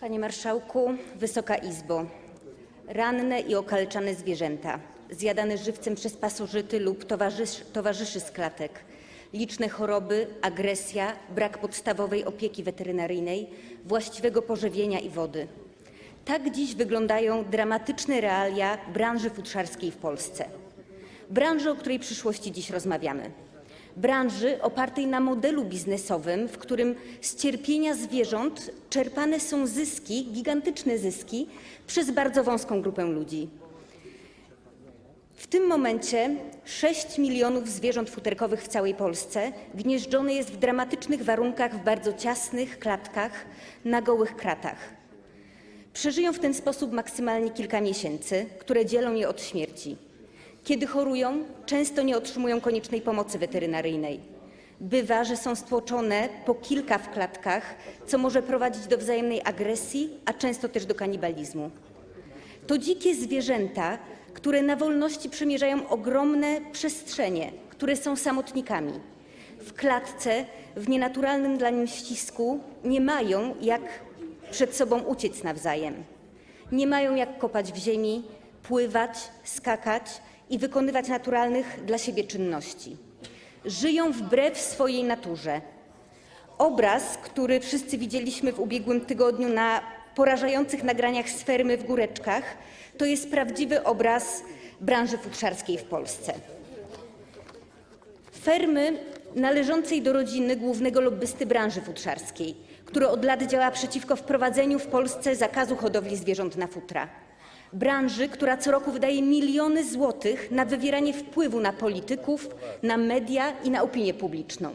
Panie Marszałku, Wysoka Izbo! Ranne i okaleczane zwierzęta, zjadane żywcem przez pasożyty lub towarzysz, towarzyszy z klatek, liczne choroby, agresja, brak podstawowej opieki weterynaryjnej, właściwego pożywienia i wody. Tak dziś wyglądają dramatyczne realia branży futrzarskiej w Polsce. Branży, o której przyszłości dziś rozmawiamy. Branży opartej na modelu biznesowym, w którym z cierpienia zwierząt czerpane są zyski, gigantyczne zyski, przez bardzo wąską grupę ludzi. W tym momencie 6 milionów zwierząt futerkowych w całej Polsce gnieżdżone jest w dramatycznych warunkach w bardzo ciasnych klatkach, na gołych kratach. Przeżyją w ten sposób maksymalnie kilka miesięcy, które dzielą je od śmierci. Kiedy chorują, często nie otrzymują koniecznej pomocy weterynaryjnej. Bywa, że są stłoczone po kilka w klatkach, co może prowadzić do wzajemnej agresji, a często też do kanibalizmu. To dzikie zwierzęta, które na wolności przemierzają ogromne przestrzenie, które są samotnikami. W klatce, w nienaturalnym dla nich ścisku, nie mają jak przed sobą uciec nawzajem. Nie mają jak kopać w ziemi, pływać, skakać i wykonywać naturalnych dla siebie czynności. Żyją wbrew swojej naturze. Obraz, który wszyscy widzieliśmy w ubiegłym tygodniu na porażających nagraniach z fermy w Góreczkach, to jest prawdziwy obraz branży futrzarskiej w Polsce. Fermy należącej do rodziny głównego lobbysty branży futrzarskiej, który od lat działa przeciwko wprowadzeniu w Polsce zakazu hodowli zwierząt na futra. Branży, która co roku wydaje miliony złotych na wywieranie wpływu na polityków, na media i na opinię publiczną.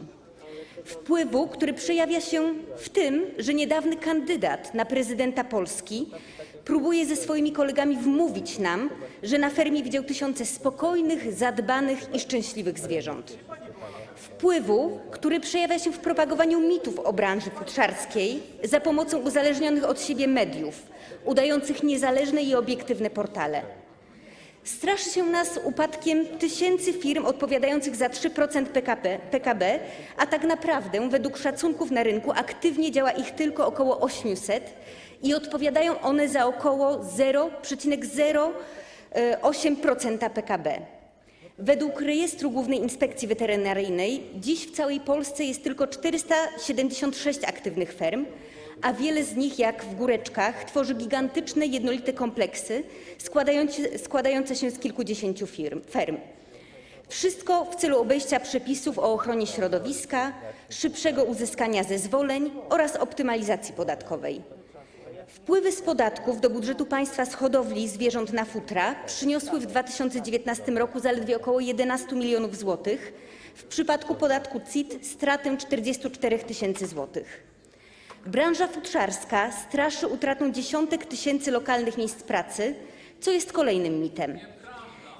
Wpływu, który przejawia się w tym, że niedawny kandydat na prezydenta Polski próbuje ze swoimi kolegami wmówić nam, że na fermie widział tysiące spokojnych, zadbanych i szczęśliwych zwierząt. Wpływu, który przejawia się w propagowaniu mitów o branży futrzarskiej za pomocą uzależnionych od siebie mediów, udających niezależne i obiektywne portale. Straszy się nas upadkiem tysięcy firm odpowiadających za 3% PKB, PKB, a tak naprawdę według szacunków na rynku aktywnie działa ich tylko około 800 i odpowiadają one za około 0,08% PKB. Według rejestru Głównej Inspekcji Weterynaryjnej dziś w całej Polsce jest tylko 476 aktywnych ferm, a wiele z nich, jak w Góreczkach, tworzy gigantyczne, jednolite kompleksy składające, się z kilkudziesięciu firm, ferm. Wszystko w celu obejścia przepisów o ochronie środowiska, szybszego uzyskania zezwoleń oraz optymalizacji podatkowej. Wpływy z podatków do budżetu państwa z hodowli zwierząt na futra przyniosły w 2019 roku zaledwie około 11 milionów złotych, w przypadku podatku CIT stratę 44 tysięcy złotych. Branża futrzarska straszy utratą dziesiątek tysięcy lokalnych miejsc pracy, co jest kolejnym mitem.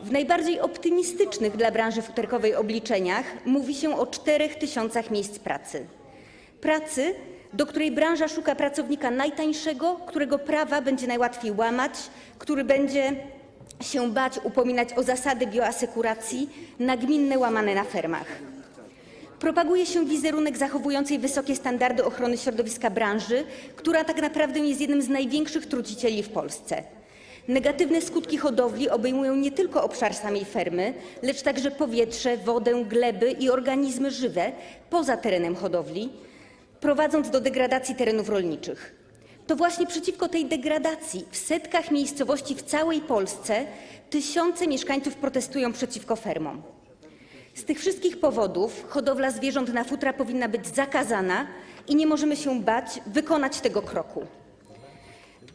W najbardziej optymistycznych dla branży futerkowej obliczeniach mówi się o 4 tysiącach miejsc pracy. Pracy, do której branża szuka pracownika najtańszego, którego prawa będzie najłatwiej łamać, który będzie się bać upominać o zasady bioasekuracji nagminne łamane na fermach. Propaguje się wizerunek zachowującej wysokie standardy ochrony środowiska branży, która tak naprawdę jest jednym z największych trucicieli w Polsce. Negatywne skutki hodowli obejmują nie tylko obszar samej fermy, lecz także powietrze, wodę, gleby i organizmy żywe poza terenem hodowli, prowadząc do degradacji terenów rolniczych. To właśnie przeciwko tej degradacji w setkach miejscowości w całej Polsce tysiące mieszkańców protestują przeciwko fermom. Z tych wszystkich powodów hodowla zwierząt na futra powinna być zakazana i nie możemy się bać wykonać tego kroku.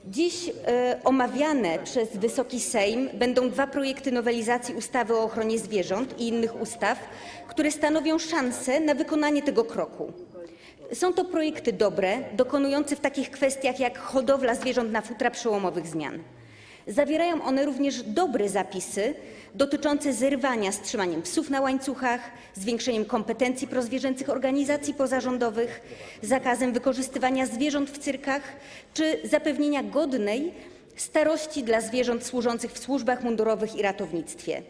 Dziś e, omawiane przez Wysoki Sejm będą dwa projekty nowelizacji ustawy o ochronie zwierząt i innych ustaw, które stanowią szansę na wykonanie tego kroku. Są to projekty dobre, dokonujące w takich kwestiach jak hodowla zwierząt na futra przełomowych zmian. Zawierają one również dobre zapisy dotyczące zerwania z trzymaniem psów na łańcuchach, zwiększeniem kompetencji prozwierzęcych organizacji pozarządowych, zakazem wykorzystywania zwierząt w cyrkach czy zapewnienia godnej starości dla zwierząt służących w służbach mundurowych i ratownictwie.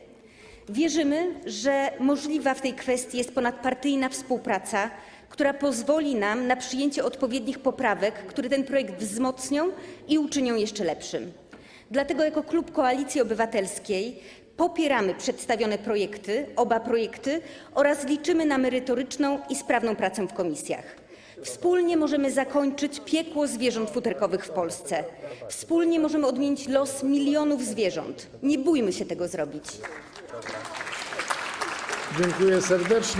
Wierzymy, że możliwa w tej kwestii jest ponadpartyjna współpraca która pozwoli nam na przyjęcie odpowiednich poprawek, które ten projekt wzmocnią i uczynią jeszcze lepszym. Dlatego jako klub Koalicji Obywatelskiej popieramy przedstawione projekty, oba projekty oraz liczymy na merytoryczną i sprawną pracę w komisjach. Wspólnie możemy zakończyć piekło zwierząt futerkowych w Polsce. Wspólnie możemy odmienić los milionów zwierząt. Nie bójmy się tego zrobić. Dziękuję serdecznie.